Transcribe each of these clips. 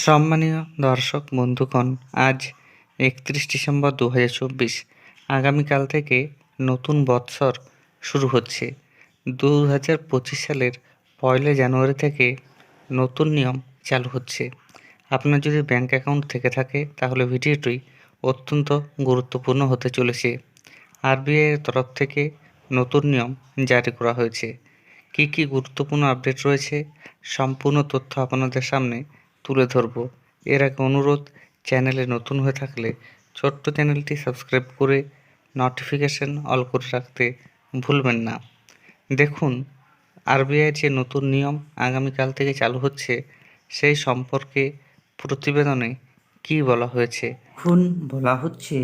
সম্মানীয় দর্শক, বন্ধুগণ, আজ একত্রিশ ডিসেম্বর দু হাজার চব্বিশ। আগামীকাল থেকে নতুন বৎসর শুরু হচ্ছে। দু হাজার পঁচিশ সালের পয়লা জানুয়ারি থেকে নতুন নিয়ম চালু হচ্ছে। আপনার যদি ব্যাঙ্ক অ্যাকাউন্ট থেকে থাকে, তাহলে ভিডিওটি অত্যন্ত গুরুত্বপূর্ণ হতে চলেছে। আরবিআইয়ের তরফ থেকে নতুন নিয়ম জারি করা হয়েছে। কী কী গুরুত্বপূর্ণ আপডেট রয়েছে, সম্পূর্ণ তথ্য আপনাদের সামনে তুলে ধরব। এর আগে অনুরোধ, চ্যানেলে নতুন হয়ে থাকলে ছোট্ট চ্যানেলটি সাবস্ক্রাইব করে নোটিফিকেশন অল করে রাখতে ভুলবেন না। দেখুন আরবিআইয়ের যে নতুন নিয়ম আগামীকাল থেকে চালু হচ্ছে, সেই সম্পর্কে প্রতিবেদনে কী বলা হয়েছে? এখন বলা হচ্ছে,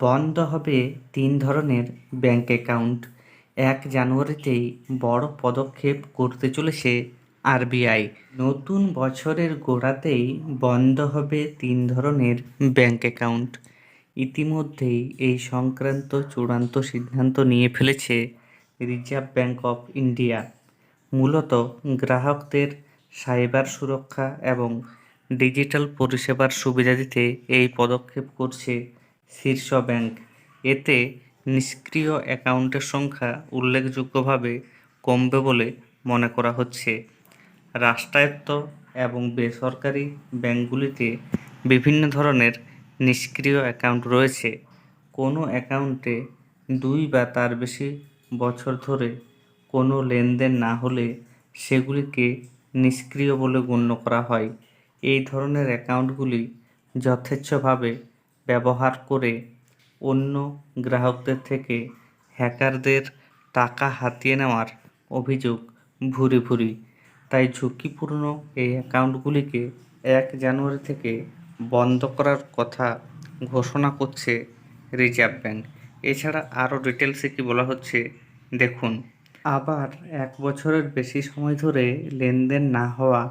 বন্ধ হবে তিন ধরনের ব্যাংক অ্যাকাউন্ট এক জানুয়ারিতেই বড় পদক্ষেপ করতে চলেছে আরবিআই। নতুন বছরের গোড়াতেই বন্ধ হবে তিন ধরনের ব্যাংক অ্যাকাউন্ট। ইতিমধ্যেই এই সংক্রান্ত চূড়ান্ত সিদ্ধান্ত নিয়ে ফেলেছে রিজার্ভ ব্যাংক অফ ইন্ডিয়া। মূলত গ্রাহকদের সাইবার সুরক্ষা এবং ডিজিটাল পরিষেবার সুবিধা দিতে এই পদক্ষেপ করছে শীর্ষ ব্যাংক। এতে নিষ্ক্রিয় অ্যাকাউন্টের সংখ্যা উল্লেখযোগ্যভাবে কমবে বলে মনে করা হচ্ছে। রাষ্ট্রায়ত্ত এবং বেসরকারি ব্যাংকগুলিতে বিভিন্ন ধরনের নিষ্ক্রিয় অ্যাকাউন্ট রয়েছে। কোনো অ্যাকাউন্টে দুই বা তার বেশি বছর ধরে কোনো লেনদেন না হলে সেগুলিকে নিষ্ক্রিয় বলে গণ্য করা হয়। এই ধরনের অ্যাকাউন্টগুলি যথেচ্ছভাবে ব্যবহার করে অন্য গ্রাহকদের থেকে হ্যাকারদের টাকা হাতিয়ে নেওয়ার অভিযোগ ভুরি ভুরি। ঝুঁকিপূর্ণ এই অ্যাকাউন্টগুলিকে এক জানুয়ারি থেকে বন্ধ করার কথা ঘোষণা করছে রিজার্ভ ব্যাংক। এছাড়া আরও ডিটেলসে কি বলা হচ্ছে দেখুন। আবার এক বছরের বেশি সময় ধরে লেনদেন না হওয়া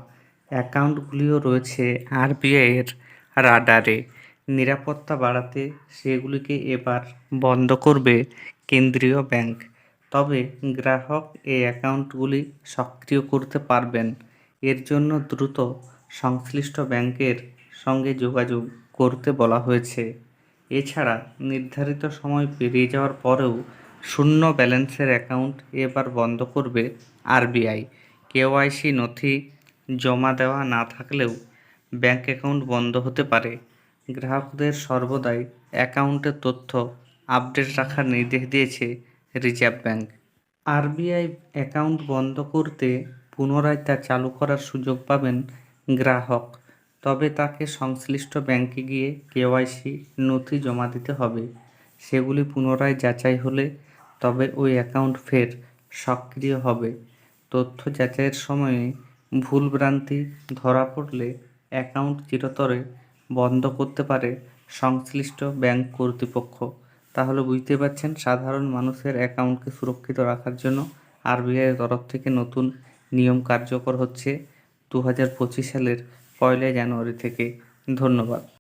অ্যাকাউন্টগুলিও রয়েছে আরবিআইয়ের রাডারে। নিরাপত্তা বাড়াতে সেগুলিকে এবার বন্ধ করবে কেন্দ্রীয় ব্যাংক। তবে গ্রাহক এই অ্যাকাউন্টগুলি সক্রিয় করতে পারবেন। এর জন্য দ্রুত সংশ্লিষ্ট ব্যাংকের সঙ্গে যোগাযোগ করতে বলা হয়েছে। এছাড়া নির্ধারিত সময় পেরিয়ে যাওয়ার পরেও শূন্য ব্যালেন্সের অ্যাকাউন্ট এবার বন্ধ করবে আরবিআই। কেওয়াইসি নথি জমা দেওয়া না থাকলেও ব্যাংক অ্যাকাউন্ট বন্ধ হতে পারে। গ্রাহকদের সর্বদাই অ্যাকাউন্টের তথ্য আপডেট রাখার নির্দেশ দিয়েছে রিজার্ভ ব্যাঙ্ক আরবিআই অ্যাকাউন্ট বন্ধ করতে পুনরায় তা চালু করার সুযোগ পাবেন গ্রাহক, তবে তাকে সংশ্লিষ্ট ব্যাংকে গিয়ে কেওয়াইসি নথি জমা দিতে হবে। সেগুলি পুনরায় যাচাই হলে তবে ওই অ্যাকাউন্ট ফের সক্রিয় হবে। তথ্য যাচাইয়ের সময়ে ভুলভ্রান্তি ধরা পড়লে অ্যাকাউন্ট চিরতরে বন্ধ করতে পারে সংশ্লিষ্ট ব্যাংক কর্তৃপক্ষ। তাহলে বুঝতে পারছেন সাধারণ মানুষের অ্যাকাউন্টকে সুরক্ষিত রাখার জন্য আরবিআইয়ের তরফ থেকে নতুন নিয়ম কার্যকর হচ্ছে দু হাজার পঁচিশ সালের পয়লা জানুয়ারি থেকে। ধন্যবাদ।